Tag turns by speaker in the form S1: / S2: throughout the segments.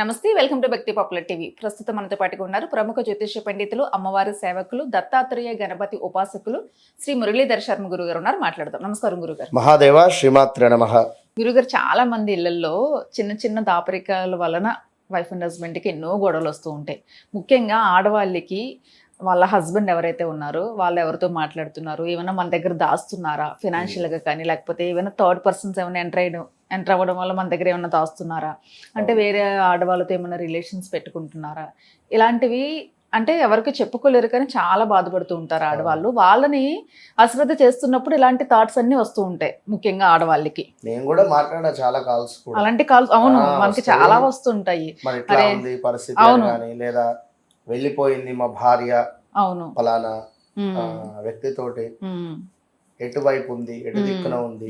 S1: నమస్తే welcome to Bhakti popular TV. ప్రస్తుతం మనతో పాటుగా ఉన్నారు ప్రముఖ జ్యోతిష పండితులు అమ్మవారి సేవకులు దత్తాత్రేయ గణపతి ఉపాసకులు శ్రీ మురళీధర్ శర్మ గురుగారు ఉన్నారు. మాట్లాడదాం. నమస్కారం గురుగారు.
S2: మహాదేవ శ్రీమాత్ర నమ.
S1: గురుగారు చాలా మంది ఇళ్ళలో చిన్న చిన్న దాపరికాల వలన వైఫ్ అండ్ హస్బెండ్కి ఎన్నో గొడవలు వస్తూ ఉంటాయి. ముఖ్యంగా ఆడవాళ్ళకి వాళ్ళ హస్బెండ్ ఎవరైతే ఉన్నారో వాళ్ళు ఎవరితో మాట్లాడుతున్నారు? ఏమైనా మన దగ్గర దాస్తున్నారా? ఫినాన్షియల్గా కానీ లేకపోతే ఏమైనా థర్డ్ పర్సన్స్ ఏమైనా ఎంటర్ అయ్యడం ఎంటర్ అవ్వడం వల్ల మన దగ్గర ఏమైనా దాస్తున్నారా? అంటే వేరే ఆడవాళ్ళతో ఏమైనా రిలేషన్స్ పెట్టుకుంటున్నారా? ఇలాంటివి అంటే ఎవరికి చెప్పుకోలేరు కానీ చాలా బాధపడుతూ ఉంటారు ఆడవాళ్ళు. వాళ్ళని అశ్రద్ధ చేస్తున్నప్పుడు ఇలాంటి థాట్స్ అన్ని వస్తూ ఉంటాయి ముఖ్యంగా ఆడవాళ్ళకి.
S2: నేను కూడా మాట్లాడిన చాలా కాల్స్
S1: అలాంటి కాల్స్ అవును మనకి. చాలా వస్తుంటాయి. అవును.
S2: లేదా వెళ్ళిపోయింది మా భార్య
S1: అవును.
S2: ఫలానా వ్యక్తితోటి. ఎటువైపు ఉంది ఎటు. దిక్కున ఉంది.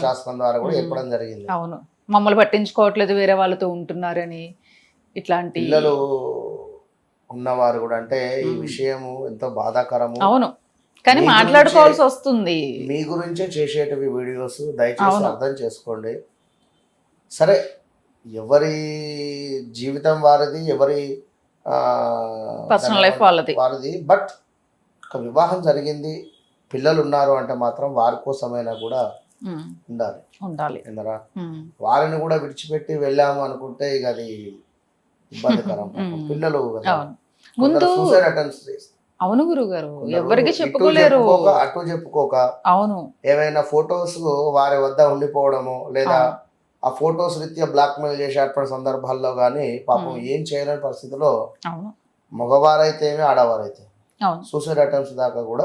S2: శాస్త్రం ద్వారా కూడా. చెప్పడం జరిగింది.
S1: అవును. మమ్మల్ని పట్టించుకోవట్లేదు వేరే వాళ్ళతో ఉంటున్నారని ఇట్లాంటి
S2: పిల్లలు ఉన్నవారు కూడా అంటే ఈ. విషయము ఎంతో బాధాకరము.
S1: అవును. కానీ మాట్లాడుకోవాల్సి వస్తుంది.
S2: మీ గురించే చేసేటివి వీడియోస్ దయచేసి. అర్థం చేసుకోండి. సరే ఎవరి జీవితం వారిది ఎవరి
S1: పర్సనల్ లైఫ్ వాళ్ళది.
S2: వారిది బట్ ఒక వివాహం జరిగింది. పిల్లలు ఉన్నారు అంటే మాత్రం వారి కోసమైనా కూడా ఉండాలి.
S1: ఉండాలి.
S2: ఎందురా వారిని కూడా విడిచిపెట్టి వెళ్ళాము అనుకుంటే ఇక అది ఇబ్బందికరం. పిల్లలు
S1: ముందు అవును గురువు గారు
S2: కొందరు
S1: ఎవరికి చెప్పుకోలేరు.
S2: అటు చెప్పుకోక
S1: అవును.
S2: ఏమైనా ఫొటోస్ వారి వద్ద ఉండిపోవడము లేదా. ఆ ఫొటోస్ రీత్యా బ్లాక్ మెయిల్ చేసేటువంటి సందర్భాల్లో కానీ పాపం. ఏం చేయలేని పరిస్థితిలో
S1: అవును.
S2: మగవారైతే ఏమి ఆడవారైతే
S1: అవును.
S2: సూసైడ్ అటెంప్ట్స్ దాకా కూడా.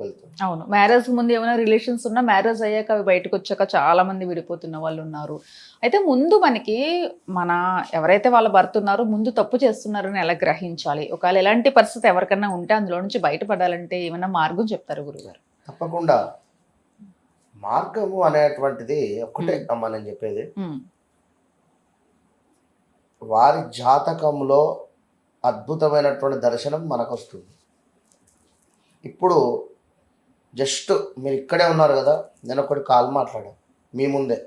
S2: వెళ్తుంది.
S1: అవును. మ్యారేజ్ ముందు ఏమైనా రిలేషన్స్ ఉన్నా మ్యారేజ్ అయ్యాక అవి బయటకు వచ్చాక చాలా మంది విడిపోతున్న వాళ్ళు ఉన్నారు. అయితే ముందు మనకి మన ఎవరైతే వాళ్ళ భర్త ఉన్నారో ముందు తప్పు చేస్తున్నారని ఎలా గ్రహించాలి? ఒకవేళ ఎలాంటి పరిస్థితి ఎవరికన్నా ఉంటే అందులో నుంచి బయటపడాలంటే ఏమైనా మార్గం చెప్తారు గురుగారు?
S2: తప్పకుండా. మార్గము అనేటువంటిది. అమ్మ నేను చెప్పేది. వారి జాతకంలో అద్భుతమైనటువంటి దర్శనం మనకు వస్తుంది ఇప్పుడు జస్ట్ మీరు ఇక్కడే ఉన్నారు కదా నేను ఒకటి కాల్ మాట్లాడాను మీ ముందే.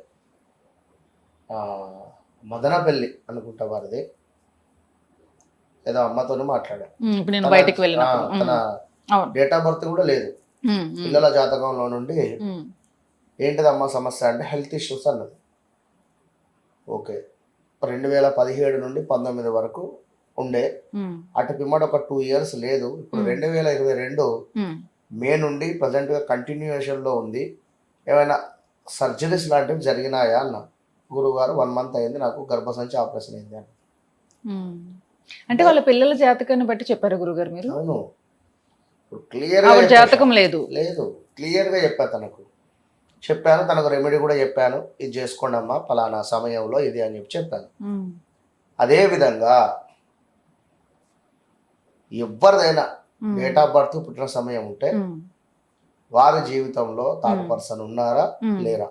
S2: మదనపల్లి అనుకుంటా వారిది. ఏదో అమ్మతోనే మాట్లాడాను
S1: ఇప్పుడు నేను
S2: తన-
S1: బయటికి
S2: డేట్ ఆఫ్ బర్త్ కూడా లేదు. పిల్లల జాతకంలో నుండి ఏంటిదమ్మా సమస్య అంటే హెల్త్ ఇష్యూస్ అన్నది. ఓకే. రెండు వేల పదిహేడు నుండి పంతొమ్మిది వరకు ఉండే. అటు పిమ్మట ఒక టూ ఇయర్స్ లేదు. ఇప్పుడు. రెండు వేల ఇరవై రెండు మే నుండి ప్రజెంట్గా కంటిన్యూషన్లో ఉంది. ఏమైనా సర్జరీస్ లాంటివి జరిగినాయా అన్న? గురుగారు వన్ మంత్ అయింది నాకు గర్భసంచి ఆపరేషన్ అయింది అని.
S1: అంటే వాళ్ళ పిల్లల జాతకాన్ని బట్టి చెప్పారు గురుగారు మీరు?
S2: అవును. క్లియర్
S1: జాతకం లేదు.
S2: లేదు. క్లియర్గా చెప్పా తనకు. చెప్పాను తనకు రెమెడీ కూడా చెప్పాను. ఇది చేసుకోండి అమ్మా ఫలానా సమయంలో ఇది అని చెప్పి చెప్పాను. అదే విధంగా ఎవరిదైనా డేట్ ఆఫ్ బర్త్ పుట్టిన సమయం ఉంటే వారి జీవితంలో థర్డ్. పర్సన్ ఉన్నారా. లేరా.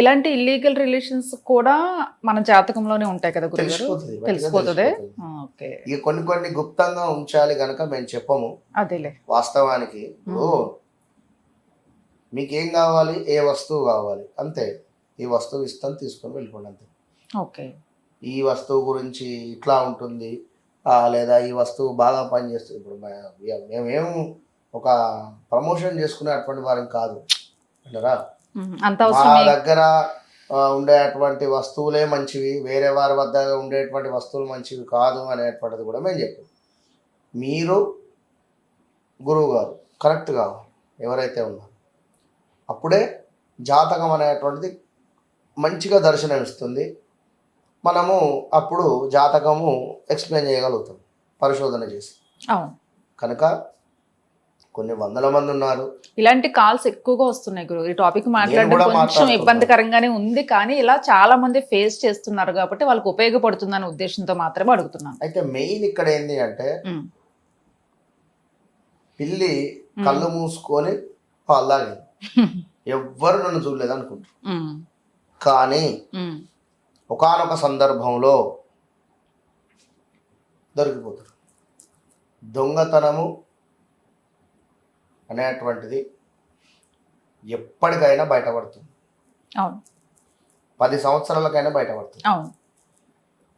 S1: ఇలాంటి ఇల్లీగల్ రిలేషన్స్ కూడా మన జాతకంలోనే ఉంటాయి కదా
S2: తెలిసిపోతుంది ఇక కొన్ని కొన్ని గుప్తంగా ఉంచాలి కనుక మేము చెప్పము.
S1: అదేలే.
S2: వాస్తవానికి మీకు ఏం కావాలి? ఏ వస్తువు కావాలి? అంతే. ఈ వస్తువు ఇస్తాం తీసుకొని వెళ్ళిపోండి అంతే.
S1: ఓకే.
S2: ఈ వస్తువు గురించి ఇట్లా ఉంటుంది. లేదా ఈ వస్తువు బాగా పనిచేస్తుంది. ఇప్పుడు మేమేం ఒక ప్రమోషన్ చేసుకునేటువంటి వారం కాదు. అంటారా? మా దగ్గర ఉండేటువంటి వస్తువులే మంచివి. వేరే వారి వద్ద ఉండేటువంటి వస్తువులు మంచివి కాదు అనేటువంటిది కూడా మేము చెప్పాం. మీరు గురువు గారు కరెక్ట్ కావాలి ఎవరైతే ఉన్నారు అప్పుడే జాతకం అనేటువంటిది మంచిగా దర్శనమిస్తుంది. మనము అప్పుడు జాతకము ఎక్స్ప్లెయిన్ చేయగలుగుతాం పరిశోధన చేసి.
S1: అవును.
S2: కనుక కొన్ని వందల మంది ఉన్నారు.
S1: ఇలాంటి కాల్స్ ఎక్కువగా వస్తున్నాయి గురు. ఈ టాపిక్ మాట్లాడడం కొంచెం. ఇబ్బందికరంగానే ఉంది కానీ ఇలా చాలా మంది ఫేస్ చేస్తున్నారు కాబట్టి వాళ్ళకి ఉపయోగపడుతుందనే ఉద్దేశంతో మాత్రమే అడుగుతున్నాను.
S2: అయితే మెయిన్ ఇక్కడ ఏంటి అంటే పిల్లి కళ్ళు మూసుకొని పాలు తాగింది. ఎవ్వరు నన్ను చూడలేదు అనుకుంటారు కానీ ఒకానొక సందర్భంలో దొరికిపోతారు. దొంగతనము అనేటువంటిది ఎప్పటికైనా బయటపడుతుంది. పది సంవత్సరాలకైనా బయటపడుతుంది.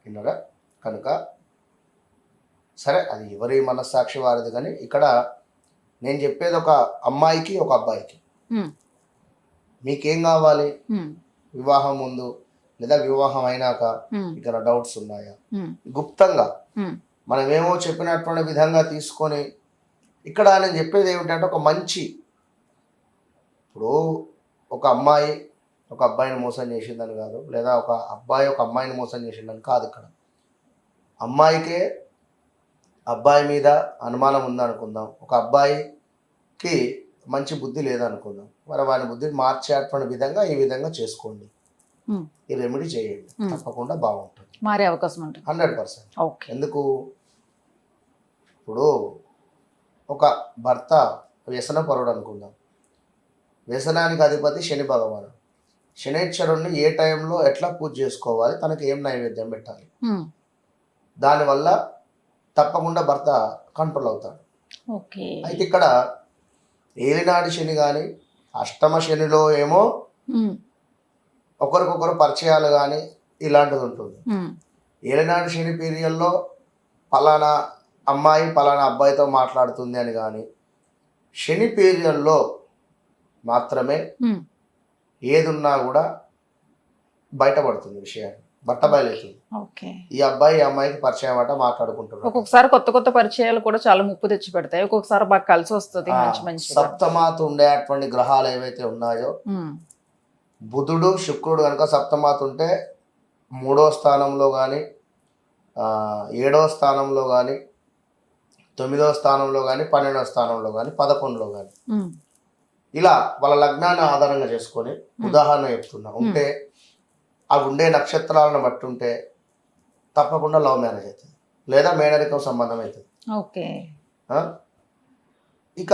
S2: విన్నారా? కనుక సరే అది ఎవరి మనస్సాక్షి వారిది కానీ ఇక్కడ నేను చెప్పేది ఒక అమ్మాయికి ఒక అబ్బాయికి. మీకేం కావాలి? వివాహం ముందు లేదా వివాహం అయినాక ఇక్కడ డౌట్స్ ఉన్నాయా? గుప్తంగా
S1: ఉమ్,
S2: మనమేమో చెప్పినటువంటి విధంగా తీసుకొని ఇక్కడ నేను చెప్పేది ఏమిటంటే ఒక మంచి ఇప్పుడు ఒక అమ్మాయి ఒక అబ్బాయిని మోసం చేసిందని కాదు లేదా ఒక అబ్బాయి ఒక అమ్మాయిని మోసం చేసిందని కాదు ఇక్కడ. అమ్మాయికే అబ్బాయి మీద అనుమానం ఉందనుకుందాం. ఒక అబ్బాయికి మంచి బుద్ధి లేదనుకుందాం. మరి వాని బుద్ధిని మార్చేటువంటి విధంగా ఈ విధంగా చేసుకోండి. ఈ రెమెడీ చేయండి. తప్పకుండా బాగుంటుంది.
S1: మారే అవకాశం ఉంటుంది.
S2: Hundred percent. ఎందుకు? ఇప్పుడు ఒక భర్త వ్యసన పరుడు అనుకుందాం. వ్యసనానికి అధిపతి శని భగవాను. శనేశ్వరుణ్ణి ఏ టైంలో ఎట్లా పూజ చేసుకోవాలి? తనకి ఏం నైవేద్యం పెట్టాలి? దానివల్ల తప్పకుండా భర్త కంట్రోల్ అవుతాడు.
S1: ఓకే.
S2: అయితే ఇక్కడ ఏలినాటి శని కానీ అష్టమ శనిలో ఏమో ఒకరికొకరు పరిచయాలు కానీ ఇలాంటిది ఉంటుంది.
S1: ఉమ్,
S2: ఏలినాడు శని పీరియడ్లో పలానా అమ్మాయి పలానా అబ్బాయితో మాట్లాడుతుంది అని కానీ శని పీరియడ్లో మాత్రమే ఏదున్నా కూడా బయటపడుతుంది విషయాన్ని. బట్ట బయలుతుంది
S1: ఓకే.
S2: ఈ అబ్బాయి ఈ అమ్మాయికి పరిచయం అట మాట్లాడుకుంటున్నారు
S1: ఒక్కొక్కసారి కొత్త కొత్త పరిచయాలు కూడా చాలా ముప్పు తెచ్చి పెడతాయి. ఒక్కొక్కసారి బాగా కలిసి వస్తుంది మంచి మంచి
S2: సప్తమాత ఉండేటువంటి గ్రహాలు ఏవైతే ఉన్నాయో బుధుడు శుక్రుడు కనుక సప్తమాత ఉంటే మూడో స్థానంలో కానీ ఏడో స్థానంలో కానీ తొమ్మిదో స్థానంలో కానీ పన్నెండో స్థానంలో కానీ పదకొండులో కానీ ఇలా వాళ్ళ లగ్నాన్ని ఆధారంగా చేసుకొని ఉదాహరణ చెప్తున్నా. ఉంటే అవి ఉండే నక్షత్రాలను బట్టి ఉంటే తప్పకుండా లవ్ మ్యారేజ్ అవుతుంది. లేదా మేనరికం సంబంధం అవుతుంది.
S1: ఓకే?
S2: ఇక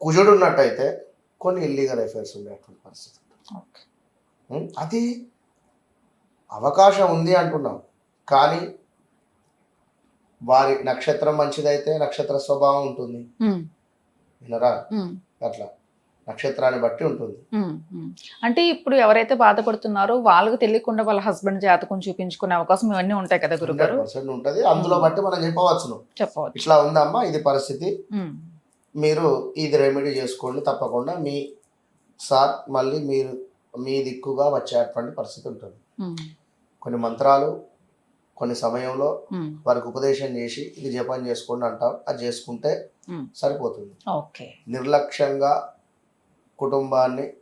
S2: కుజుడు ఉన్నట్టయితే కొన్ని ఇల్లీగల్ అఫైర్స్ ఉండేటువంటి పరిస్థితి? అది అవకాశం ఉంది అంటున్నాం. కానీ వారి నక్షత్రం మంచిదైతే నక్షత్ర స్వభావం ఉంటుంది. వినరా? అట్లా. నక్షత్రాన్ని బట్టి ఉంటుంది.
S1: అంటే ఇప్పుడు ఎవరైతే బాధపడుతున్నారో వాళ్ళకి తెలియకుండా వాళ్ళ హస్బెండ్ జాతకం చూపించుకునే అవకాశం ఇవన్నీ ఉంటాయి కదా గురుగారు
S2: పర్సెంట్ ఉంటుంది. అందులో బట్టి మనం చెప్పవచ్చును
S1: చెప్పవచ్చు.
S2: ఇట్లా ఉందమ్మా ఇది పరిస్థితి. మీరు ఇది రెమెడీ చేసుకోండి తప్పకుండా మీ సార్ మళ్ళీ మీరు మీ దిక్కుగా వచ్చేటువంటి పరిస్థితి ఉంటుంది. కొన్ని మంత్రాలు కొన్ని సమయంలో వారికి ఉపదేశం చేసి ఇది జపం చేసుకోండి అంటాం. అది చేసుకుంటే. సరిపోతుంది. నిర్లక్ష్యంగా కుటుంబాన్ని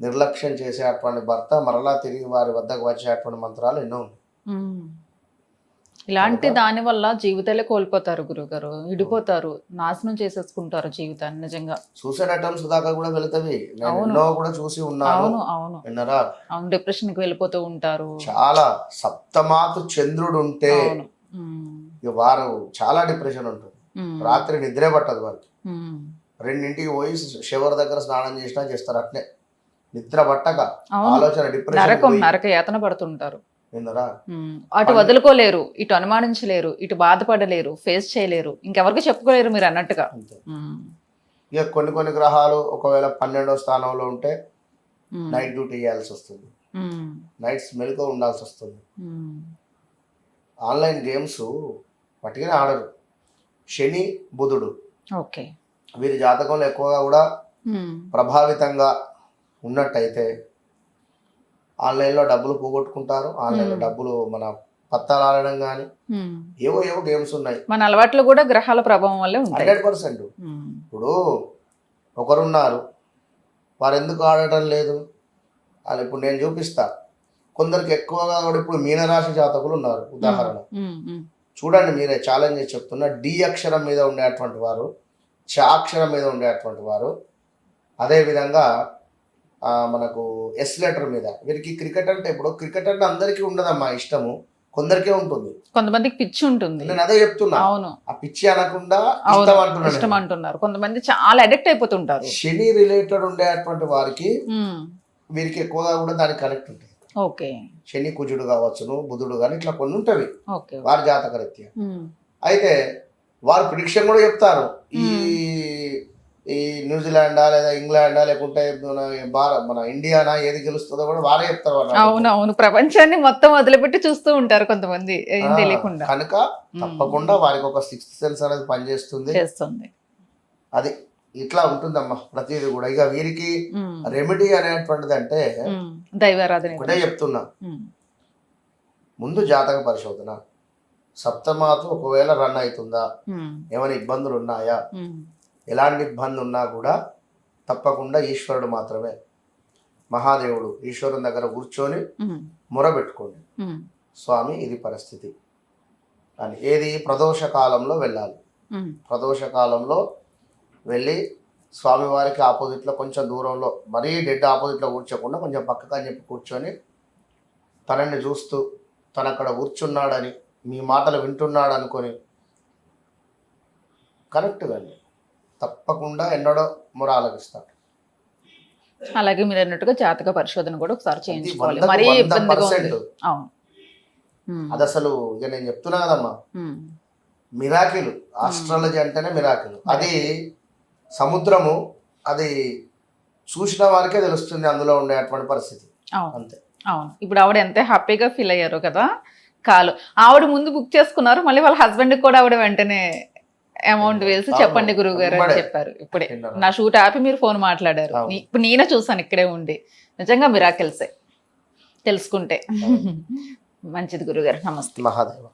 S2: నిర్లక్ష్యం చేసేటువంటి భర్త మరలా తిరిగి వారి వద్దకు వచ్చేటువంటి మంత్రాలు ఎన్నో.
S1: ఇలాంటి దాని వల్ల జీవితాలే కోల్పోతారు గురుగారు ఇడిపోతారు. నాశనం చేసేసుకుంటారు జీవితాన్ని నిజంగా.
S2: సూసైడ్ అటెంప్ట్స్ దాకా కూడా. ఎన్నో కూడా చూసి ఉన్నాను.
S1: అవును అవును.
S2: విన్నరా?
S1: అవును డిప్రెషన్కి వెళ్ళిపోతూ ఉంటారు.
S2: చాలా సప్తమాతు చంద్రుడు ఉంటే వారు చాలా డిప్రెషన్ ఉంటుంది. రాత్రి నిద్రే పట్టదు వారికి. రెండింటికి పోయి శివర్ దగ్గర స్నానం చేసినా చేస్తారు అట్నే నిద్ర పట్టక ఆలోచన డిప్రెషన్
S1: నరకం నరక యాతన పడుతుంటారు. అటు వదులుకోలేరు ఇటు అనుమానించలేరు ఇటు బాధపడలేరు ఫేస్ చేయలేరు ఇంకెవరికి చెప్పుకోలేరు మీరు అన్నట్టుగా.
S2: ఇక కొన్ని కొన్ని గ్రహాలు ఒకవేళ పన్నెండో స్థానంలో ఉంటే నైట్ డ్యూటీ చేయాల్సి వస్తుంది. నైట్స్ మెలకు ఉండాల్సి వస్తుంది. ఆన్లైన్ గేమ్స్ పట్టుకుని ఆడరు. శని బుధుడు.
S1: ఓకే.
S2: వీరి జాతకంలో ఎక్కువగా కూడా ప్రభావితంగా ఉన్నట్టయితే ఆన్లైన్లో డబ్బులు పోగొట్టుకుంటారు. ఆన్లైన్లో. డబ్బులు మన పత్తాలు ఆడడం కానీ. ఏవో ఏవో గేమ్స్ ఉన్నాయి.
S1: మన అలవాట్లు కూడా గ్రహాల ప్రభావం వల్లే
S2: హండ్రెడ్ పర్సెంట్. ఇప్పుడు ఒకరున్నారు. వారు ఎందుకు ఆడటం లేదు? అని ఇప్పుడు నేను చూపిస్తా. కొందరికి ఎక్కువగా కూడా ఇప్పుడు మీనరాశి జాతకులు ఉన్నారు. ఉదాహరణ. చూడండి మీరే ఛాలెంజ్ చెప్తున్నా డి అక్షరం మీద ఉండేటువంటి వారు. చ అక్షరం మీద ఉండేటువంటి వారు. అదేవిధంగా మనకు ఎస్ లెటర్ మీద. వీరికి క్రికెట్ అంటే ఇప్పుడు క్రికెట్ అంటే అందరికీ ఉండదమ్మా ఇష్టము. కొందరికే ఉంటుంది.
S1: కొంతమందికి పిచ్చి ఉంటుంది.
S2: నేను అదే చెప్తున్నా.
S1: అవును.
S2: ఆ పిచ్చి అనకుండా ఇష్టం.
S1: అంటున్నారు. కొంతమంది చాలా అడిక్ట్ అయిపోతుంటారు.
S2: శని రిలేటెడ్ ఉండేటువంటి వారికి వీరికి ఎక్కువగా కూడా దానికి కనెక్ట్ ఉంటుంది.
S1: ఓకే.
S2: శని కుజుడు కావచ్చును బుధుడు కానీ ఇట్లా కొన్ని ఉంటవి
S1: ఓకే.
S2: వారి జాతక రీత్యా అయితే వారు ప్రిడిక్షన్ కూడా చెప్తారు. ఈ ఈ న్యూజిలాండా లేదా ఇంగ్లాండా లేకుంటే మన భారత్ మన ఇండియానా ఏది గెలుస్తుందో కూడా వాళ్ళే చెప్తారు వాళ్ళు
S1: అవును అవును ప్రపంచాన్ని మొత్తం వదిలిపెట్టి చూస్తూ ఉంటారు కొంతమంది. తెలియకుండా.
S2: కనుక తప్పకుండా వారికి ఒక సిక్స్త్ సెన్స్ అనేది పనిచేస్తుంది.
S1: చేస్తుంది.
S2: అది ఇట్లా ఉంటుందమ్మా ప్రతిదీ కూడా. ఇక వీరికి రెమెడీ అనేటువంటిది అంటే
S1: దైవారాధన
S2: ఒకటే చెప్తున్నా. ముందు జాతక పరిశోధన. సప్తమాతు ఒకవేళ రన్ అవుతుందా? ఏమైనా ఇబ్బందులు ఉన్నాయా ఎలాంటి ఇబ్బంది ఉన్నా కూడా తప్పకుండా ఈశ్వరుడు మాత్రమే. మహాదేవుడు ఈశ్వరుని దగ్గర కూర్చొని మొరబెట్టుకోండి. స్వామి ఇది పరిస్థితి. అని ఏది ప్రదోష కాలంలో వెళ్ళాలి. ప్రదోష కాలంలో వెళ్ళి స్వామివారికి ఆపోజిట్లో కొంచెం దూరంలో మరీ డెడ్ ఆపోజిట్లో కూర్చోకుండా కొంచెం పక్కగా చెప్పి కూర్చొని తనని చూస్తూ తను అక్కడ కూర్చున్నాడని మీ మాటలు వింటున్నాడు అనుకొని కరెక్ట్గా అండి. తప్పకుండా ఎన్నడో మొర ఆలకిస్తాడు
S1: అలాగే మీరు అన్నట్టుగా జాతక పరిశోధన కూడా ఒకసారి చేయించుకోవాలి. మరీ ఇబ్బందిగా ఉంది. అవును.
S2: అది అసలు ఇక నేను చెప్తున్నా కదమ్మా. మిరాకిల్ ఆస్ట్రాలజీ అంటేనే మిరాకిల్. అది సముద్రము అది చూసిన వారికే తెలుస్తుంది అందులో ఉండేటువంటి పరిస్థితి. అంతే.
S1: అవును. ఇప్పుడు ఆవిడ ఎంత హ్యాపీగా ఫీల్ అయ్యారు కదా కాలు. ఆవిడ ముందు బుక్ చేసుకున్నారు మళ్ళీ వాళ్ళ హస్బెండ్ కూడా ఆవిడ వెంటనే అమౌంట్ వేసి. చెప్పండి గురువు గారు అని. చెప్పారు. ఇప్పుడే? నా షూట్ ఆపి మీరు ఫోన్ మాట్లాడారు. ఇప్పుడు నేనే చూసాను ఇక్కడే ఉండి. నిజంగా మిరాకిల్సే. తెలుసుకుంటే. మంచిది గురుగారు నమస్తే.
S2: మహాదేవ.